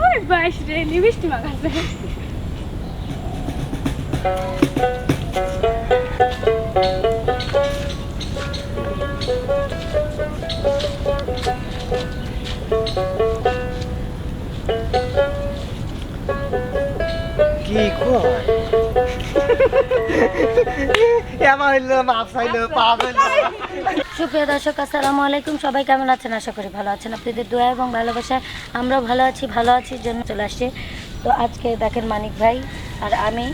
ওরে বাস রে লিপস্টিক মাখাছে কি কয় সুপ্রিয় দর্শক, আসসালামু আলাইকুম। সবাই কেমন আছেন? আশা করি ভালো আছেন। আপনাদের দোয়া এবং ভালোবাসায় আমরাও ভালো আছি ভালো আছি জন্য চলে আসছে তো আজকে দেখেন মানিক ভাই আর আমি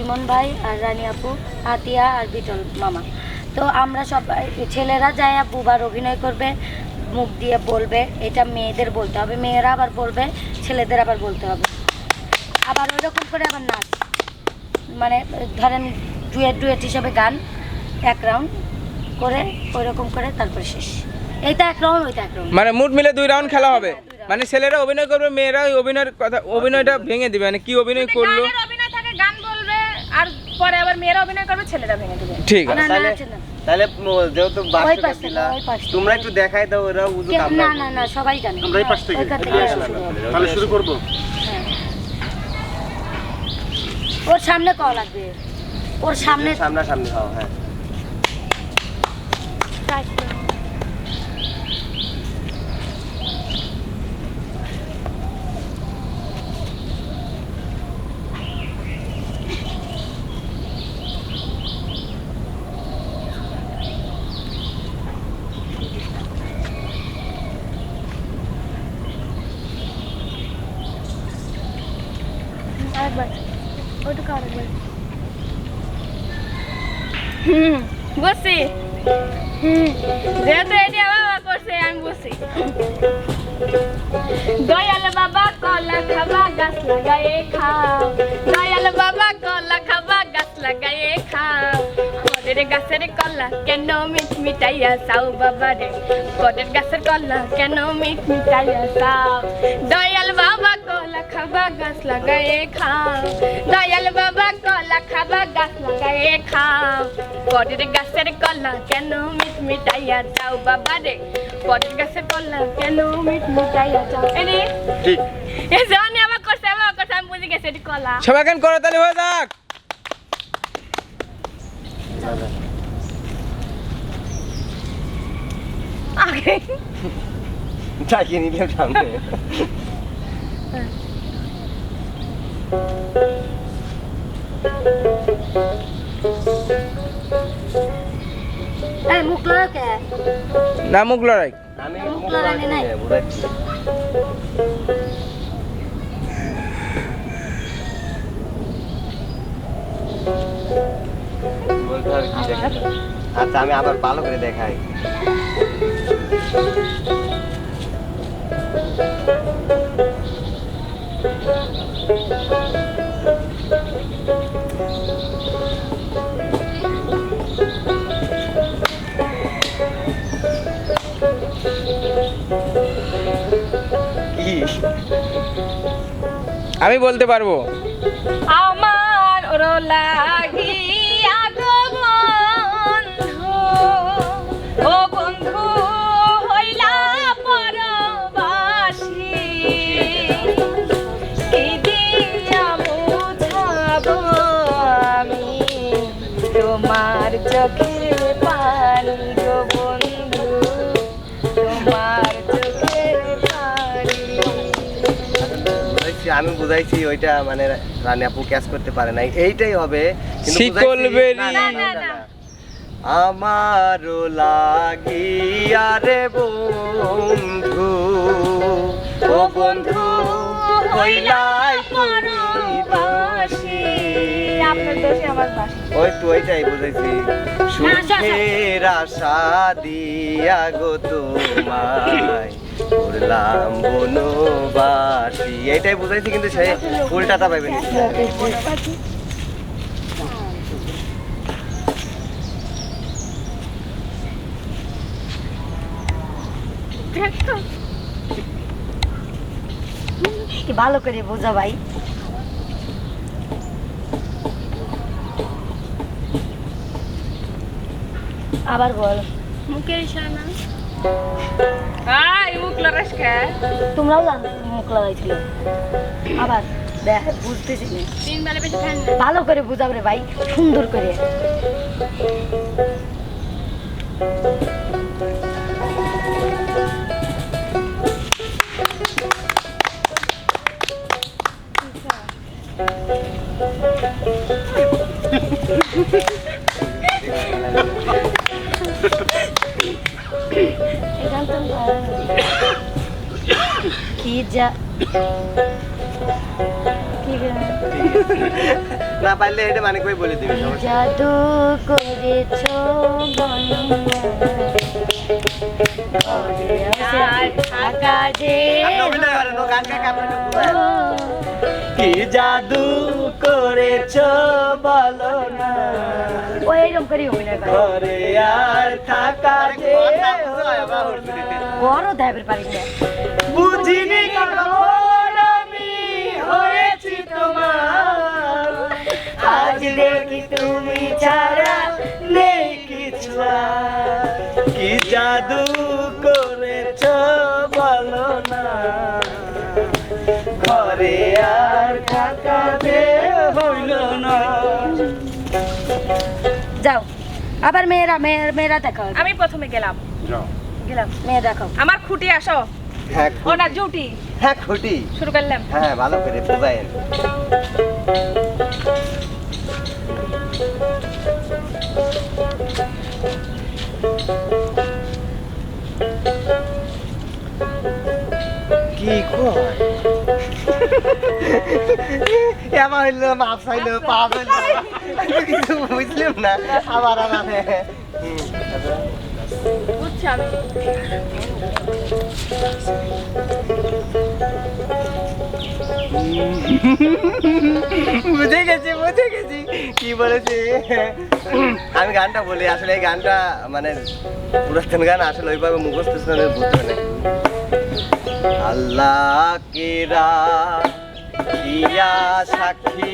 ইমন ভাই আর রানী আপু, আতিয়া আর বিটল মামা। তো আমরা সবাই, ছেলেরা যায় বুবার অভিনয় করবে, মুখ দিয়ে বলবে, এটা মেয়েদের বলতে হবে। মেয়েরা আবার বলবে, ছেলেদের আবার বলতে হবে। আবার ওইরকম করে আবার নাচ। মানে ধরেন ডুয়েট ডুয়েট হিসাবে গান এক রাউন্ড করে ওইরকম করে তারপরে শেষ। এইটা এক রাউন্ড ওইটা এক রাউন্ড। মানে মুড মিলে দুই রাউন্ড খেলা হবে। মানে ছেলেরা অভিনয় করবে মেয়েরা ওই অভিনয়ের কথা অভিনয়টা ভেঙে দিবে। মানে কি অভিনয় করল? অভিনয় থাকে গান বলবে আর পরে আবার মেয়েরা অভিনয় করবে ছেলেরা ভেঙে দেবে। ঠিক আছে। তাহলে তাহলে যেহেতু ছিলা। তোমরা একটু দেখাই দাও ওরা উজু না না না সবাই জানে। আমরা এই পাশ থেকে? ওইখান থেকে হ্যাঁ। তাহলে শুরু করব হ্যাঁ। ওর সামনে কল লাগবে। ওর সামনে সামনা সামনে হ্যাঁ আরেকবার ওটুকু আরেকবার হুম বসছি হুম, যেহেতু এটি বাবা করছে, আমি বসছি দয়াল বাবা, কলা খাবা, গাছ লাগায়ে খাও। দয়াল বাবা, কলা খাবা, গাছ লাগায়ে খাও। কদের গাছের কলা কেন মিট মিটাইয়া চাও বাবা রে কদের গাছের কলা কেন মিট মিটাইয়া চাও? দয়াল বাবা কলা খাবা গাছ লাগায়ে খাও। দয়াল বাবা কলা খাবা গাছ লাগায়ে খাও। কদের গাছের কলা কেন মিট মিটাইয়া চাও বাবা রে কদের গাছের কলা কেন মিট মিটাইয়া চাও? এনে ঠিক। এ জানি আমার করছে আমার করছে আমি বুঝে গেছি এটি কলা। সবাই এখন করতালি হয়ে যাক। আগে চাকিয়ে নিলাম সামনে এই মুখ লাগা কে না মুখ লড়াই আমি মুখ মুখ লাগানি নাই। লাগাই আচ্ছা আমি আবার ভালো করে দেখাই। আমি বলতে পারব। তোমার চোখের পানি গো বন্ধু তোমার চোখের পানি আমি বুঝাইছি ওইটা মানে রানী আপু ক্যাচ করতে পারে নাই এইটাই হবে শিকল। না। আমারও লাগিয়া রে বন্ধু ও বন্ধু হইলাই পরবাসী। আপনার দোষে আমার বাসি। ওই তো ওইটাই বুঝাইছি সুখের আশা দিয়া গো তোমায় করলাম বনবাসী। এইটাই বুঝাইছি কিন্তু সে উল্টাটা পাইবে না। ভালো করে বোঝা ভাই। আবার বল। মুখের ইশারা আই মুখ লড়াস কে? তোমরাও জানো মুখ লাগাইছিল আবার দেখ বুঝতেছি না। তিন বেলা বেশি খান ভালো করে বুঝাবে রে ভাই সুন্দর করে। এখান রে? না পারলে এটা মানিক ভাই বলে দিবে জাদু করেছ। কি জাদু করেছ বলো না। করে অভিনয় করে। আর থাকা যে বড় দেবের পারিস না। বুঝিনি কখন আমি হয়েছি তোমার। আজ দেখি তুমি ছাড়া নেই কিছু। কি জাদু করেছ বলো না। ঘরে আর থাকাতে হইল না। যাও আবার মেয়েরা মেয়ের মেয়েরা দেখাও। আমি প্রথমে গেলাম। গেলাম মেয়ে দেখাও। আমার খুঁটি আসো। হ্যাঁ ও না জুটি। হ্যাঁ খুঁটি। শুরু করলাম। হ্যাঁ ভালো করে বুঝাইন কি কয়? এবার হইল মাপ চাইলো পাপ হইল। কিছু বুঝলাম না। আবার আবার বুঝে গেছি বুঝে গেছি। কি বলেছি? আমি গানটা বলি, আসলে এই গানটা মানে পুরাতন গান, আসলে ওইভাবে মুখস্থ শুনে বুঝতে না আল্লাহ কেরা ইয়া সাক্ষী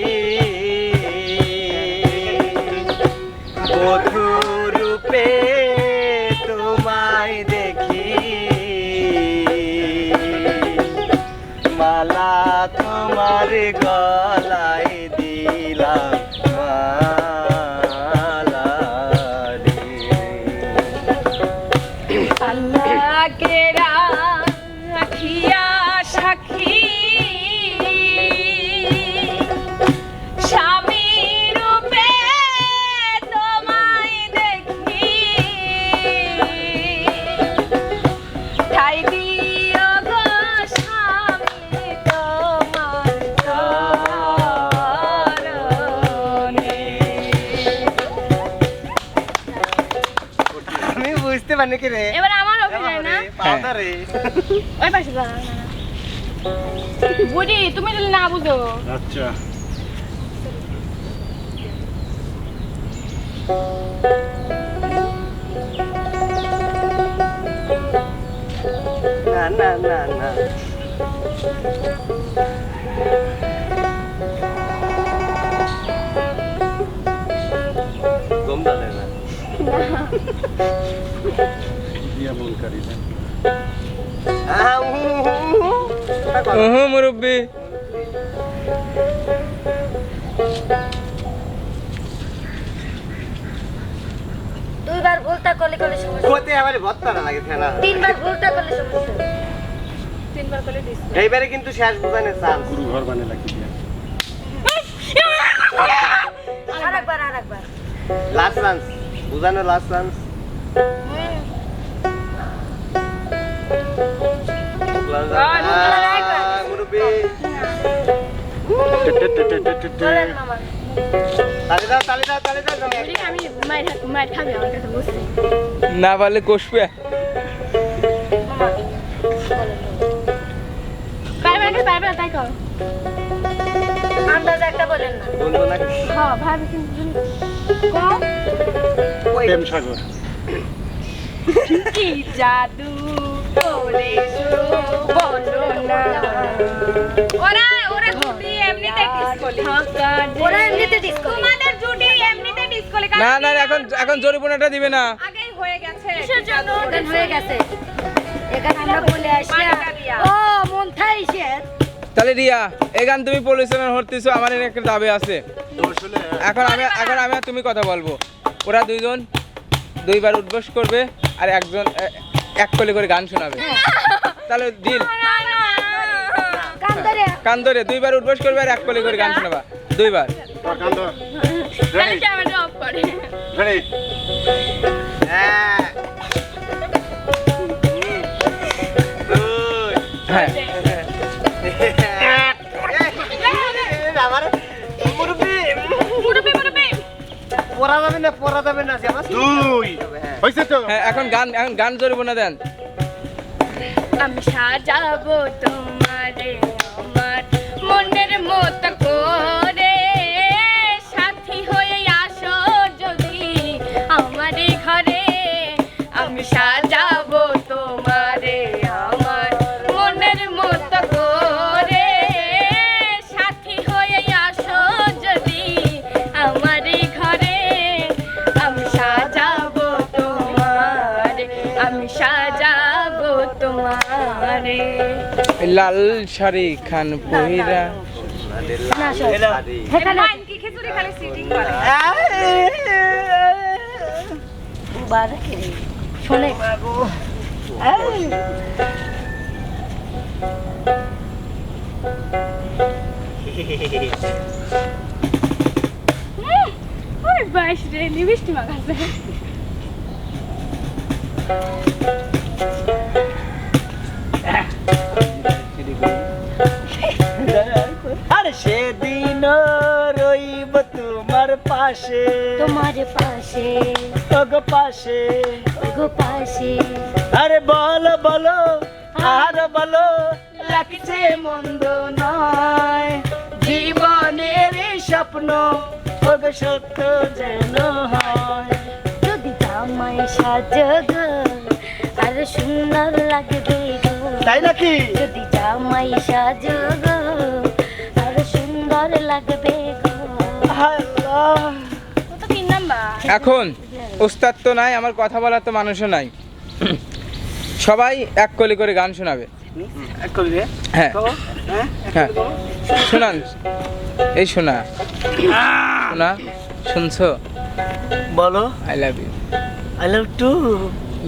বুড়ি তুমি যদি না বুঝো। আচ্ছা। না না না না। গম ডালে না? দিয়া মন করি না। আহ। ওহো মুরব্বী। দুইবার ভুলটা করলে করলে সমস্যা কোতে আমার ভত্তা না লাগে ফেনা তিনবার ভুলটা করলে সমস্যা তিনবার করে দিস এইবারে কিন্তু শেষ বুঝানোর চান্স গুরু ঘর বানে লাগি দিয়া। আরেকবার আরেকবার। লাস্ট চান্স বুঝানো লাস্ট চান্স না পারলে কষবে আন্দাজ একটা বলেন না বলব না হ্যাঁ ভাবি কিন্তু কম প্রেম সাগর। কি জাদু। ওরা ওরা জুটি এমনিতে ডিসকলি ওরা এমনিতে ডিসকো তোমাদের জুটি এমনিতে ডিসকলি না না এখন এখন জরিমানাটা দিবে না। আগেই হয়ে গেছে। কিসের জন্য? হয়ে গেছে। এখানে আমরা বলে আসি ও মন থাইছে তাহলে রিয়া এই গান তুমি পরিচালনা করতেছো আমার একটা দাবি আছে। এখন আমি এখন আমি আর তুমি কথা বলব। ওরা দুইজন দুইবার উদ্বোস করবে আর একজন এক কলে করে গান শোনাবে। তাহলে দিল কান ধরে দুইবার উদ্বোস করবে আর এক কলে করে গান শোনাবা। দুইবার। হ্যাঁ। পড়া যাবে না পড়া যাবে না দুই। হয়েছে তো হ্যাঁ এখন গান এখন গান জোরে না, দেন। আমি সাজাবো তোমারে, আমার মনের মতো শাড়ি খান পহিরা না সব এখানে কি খিচুড়ি খালি সিটিং করে বার শোনে ওই বাইশ রে নিবিষ্টি মাগাছে আর সেদিন রইব তোমার পাশে। তোমার পাশে। তোগ পাশে। গো পাশে। আরে বলো বলো আর বলো লাগছে মন্দ নয়। জীবনের স্বপ্ন ওগ সত্য যেন হয়। যদি জামাই সাজগ আর সুন্দর লাগবে। তাই নাকি? যদি জামাই সাজগ আর সুন্দর লাগবে গো। ও তো তিন নাম্বার? এখন ওস্তাদ তো নাই আমার কথা বলার তো মানুষও নাই। সবাই এক কলি করে গান শোনাবে। হ্যাঁ। হ্যাঁ? শোনান। এই শোনা। শোনা। শুনছো? বলো। I love you I love too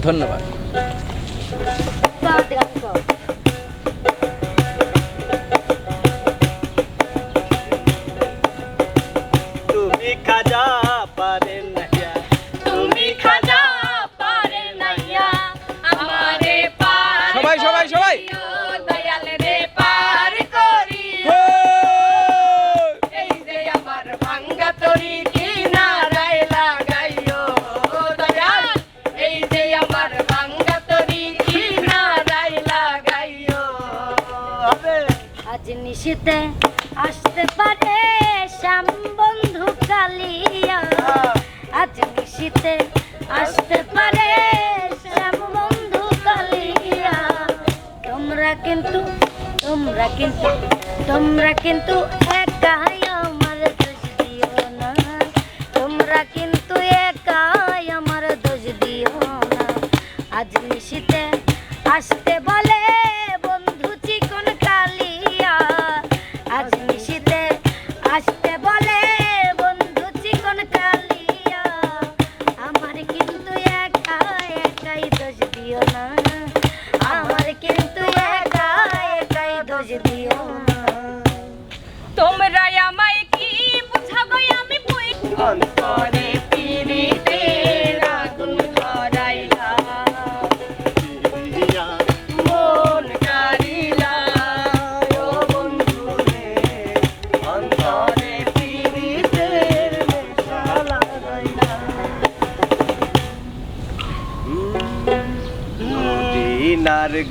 ধন্যবাদ। তুমি খাজা পারে কিন্তু তোমরা কিন্তু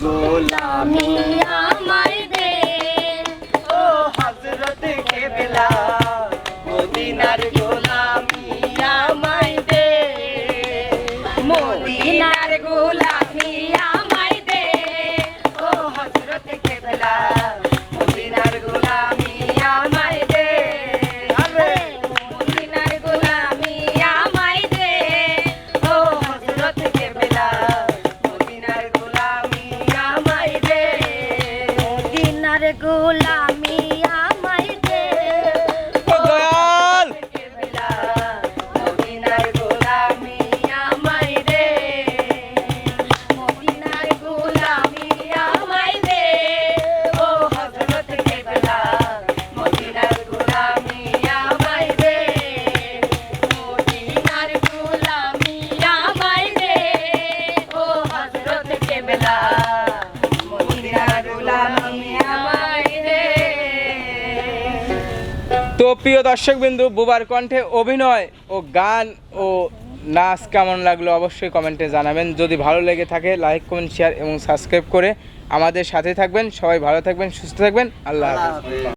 গোলামি। প্রিয় দর্শকবিন্দু, বুবার কণ্ঠে অভিনয় ও গান ও নাচ কেমন লাগল অবশ্যই কমেন্টে জানাবেন। যদি ভালো লেগে থাকে, লাইক, কমেন্ট শেয়ার এবং সাবস্ক্রাইব করে আমাদের সাথে থাকবেন। সবাই ভালো থাকবেন, সুস্থ থাকবেন। আল্লাহ হাফেজ।